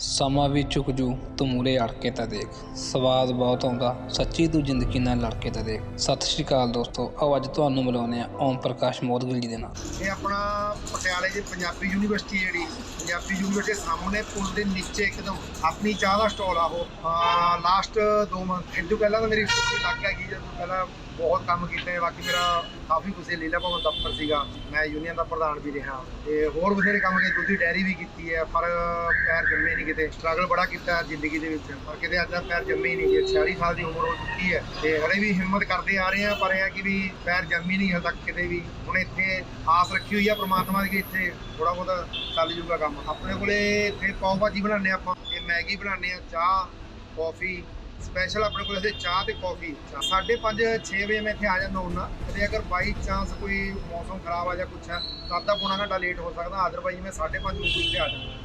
ਸਮਾਂ ਵੀ ਝੁਕ ਜੂ, ਤੂੰ ਮੂਰੇ ਅੜ ਕੇ ਤਾਂ ਦੇਖ। ਸਵਾਦ ਬਹੁਤ ਆਉਂਦਾ, ਸੱਚੀ ਤੂੰ ਜ਼ਿੰਦਗੀ ਨਾਲ ਲੜ ਕੇ ਤਾਂ ਦੇਖ। ਸਤਿ ਸ਼੍ਰੀ ਅਕਾਲ ਦੋਸਤੋ, ਆਓ ਅੱਜ ਤੁਹਾਨੂੰ ਮਿਲਾਉਂਦੇ ਆ ਓਮ ਪ੍ਰਕਾਸ਼ ਮੋਦਗਿਲ ਜੀ ਦੇ ਨਾਲ। ਇਹ ਆਪਣਾ ਪਟਿਆਲੇ ਦੀ ਪੰਜਾਬੀ ਯੂਨੀਵਰਸਿਟੀ ਜਿਹੜੀ। ਪੰਜਾਬੀ ਯੂਨੀਵਰਸਿਟੀ ਸਾਹਮਣੇ, ਪੁਲ ਦੇ ਨੀਚੇ ਇੱਕਦਮ ਆਪਣੀ ਚਾਹ ਦਾ ਸਟਾਲ ਆ ਉਹ। ਲਾਸਟ 2 ਮੰਥ ਹਿੰਦੂ ਪਹਿਲਾਂ ਤਾਂ ਮੇਰੀ ਸਟੋਰੀ ਲੱਗ ਗਿਆ ਕਿ ਜਦੋਂ ਪਹਿਲਾਂ ਬਹੁਤ ਕੰਮ ਕੀਤੇ, ਬਾਕੀ ਮੇਰਾ ਕਾਫੀ ਕੁਸੇ ਲੀਲਾ ਭਵਨ ਦਫ਼ਤਰ ਸੀਗਾ। ਮੈਂ ਯੂਨੀਅਨ ਦਾ ਪ੍ਰਧਾਨ ਵੀ ਰਿਹਾ। ਤੇ ਹੋਰ ਬਥੇਰੇ ਕੰਮ ਕੀਤੇ ਦੁੱਧੀ ਡੈਰੀ ਵੀ ਕੀਤੀ ਹੈ, ਪਰ ਪੈਰ ਜੰਮੇ ਨਹੀਂ ਕਿਤੇ ਸਟਰਗਲ ਬੜਾ ਕੀਤਾ ਜ਼ਿੰਦਗੀ ਦੇ ਵਿੱਚ। ਪਰ ਕਿਤੇ ਅੱਜ ਤੱਕ ਪੈਰ ਜੰਮੇ ਹੀ ਨਹੀਂ, ਜੀ 46 ਸਾਲ ਦੀ ਉਮਰ ਹੋ ਚੁੱਕੀ ਹੈ, ਤੇ ਹਲੇ ਵੀ ਹਿੰਮਤ ਕਰਦੇ ਆ ਰਹੇ ਆ ਪਰ ਇਹ ਹੈ ਕਿ ਵੀ ਪੈਰ ਜੰਮੀ ਨਹੀਂ ਹਲ ਤੱਕ ਕਿਤੇ ਵੀ। ਹੁਣ ਇੱਥੇ ਆਸ ਰੱਖੀ ਹੋਈ ਆ ਪ੍ਰਮਾਤਮਾ ਦੀ ਕਿ ਇੱਥੇ ਥੋੜਾ ਬਹੁਤਾ ਚੱਲ ਜੂਗਾ ਕੰਮ। ਆਪਣੇ ਕੋਲੇ ਇੱਥੇ ਪਾਓ ਭਾਜੀ ਬਣਾਉਂਦੇ ਆਪਾਂ। ਇਹ ਮੈਗੀ ਬਣਾਉਂਦੇ ਆ ਚਾਹ, ਕਾਫੀ। ਸਪੈਸ਼ਲ ਆਪਣੇ ਕੋਲ ਇੱਥੇ ਚਾਹ ਤੇ ਕਾਫੀ। 5:30 6 ਵਜੇ ਮੈਂ ਇੱਥੇ ਆ ਜਾਂਦਾ ਹੁੰਦਾ। ਤੇ ਅਗਰ ਬਾਈ ਚਾਂਸ ਕੋਈ ਮੌਸਮ ਖਰਾਬ ਆ ਜਾਂ ਕੁਛ ਹੈ ਤਾਂ ਅੱਧਾ ਪੌਣਾ ਘੰਟਾ ਲੇਟ ਹੋ ਸਕਦਾ। ਅਦਰਵਾਈਜ਼ ਮੈਂ 5:30 ਵਜੇ ਇੱਥੇ ਆ ਜਾਂਦਾ।